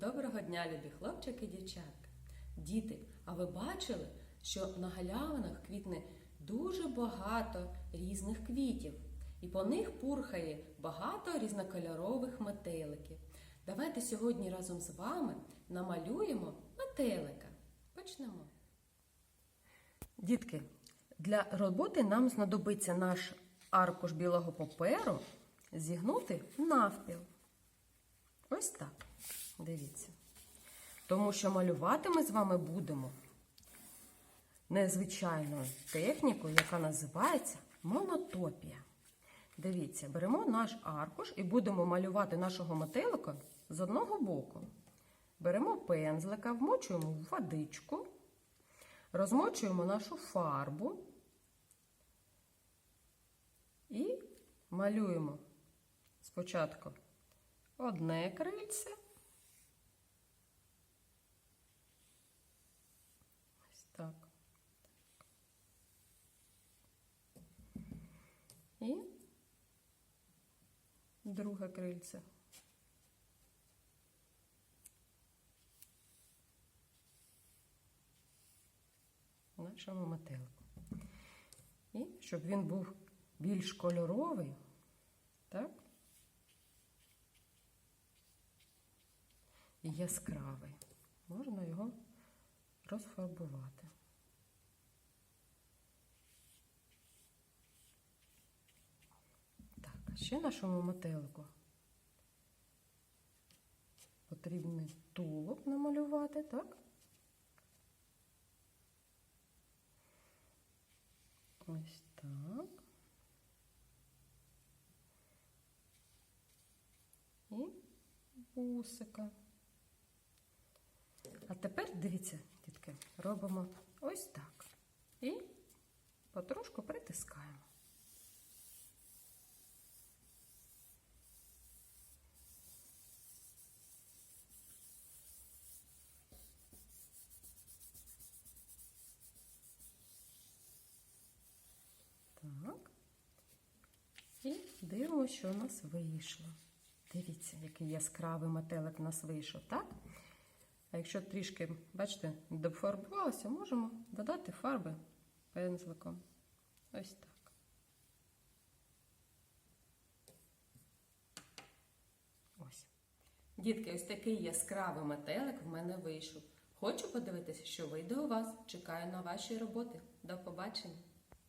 Доброго дня, любі хлопчики і дівчатка. Діти, а ви бачили, що на галявинах квітне дуже багато різних квітів, і по них пурхає багато різнокольорових метеликів. Давайте сьогодні разом з вами намалюємо метелика. Почнемо. Дітки, для роботи нам знадобиться наш аркуш білого паперу зігнути навпіл. Ось так. Дивіться. Тому що малювати ми з вами будемо незвичайною технікою, яка називається монотопія. Дивіться, беремо наш аркуш і будемо малювати нашого метелика з одного боку. Беремо пензлика, вмочуємо в водичку, розмочуємо нашу фарбу і малюємо спочатку одне крильце. Ось так. І друге крильце. Нашому метелику. І щоб він був більш кольоровий, так? І яскравий. Можна його розфарбувати. Так, ще нашому метелику потрібно тулуб намалювати, так? Ось так. І вусика. А тепер дивіться, дітки, робимо ось так. І потрошку притискаємо. Так. І дивимося, що у нас вийшло. Дивіться, який яскравий метелик у нас вийшов, так? А якщо трішки, бачите, дофарбувалося, можемо додати фарби пензликом. Ось так. Ось. Дітки, ось такий яскравий метелик в мене вийшов. Хочу подивитися, що вийде у вас. Чекаю на ваші роботи. До побачення!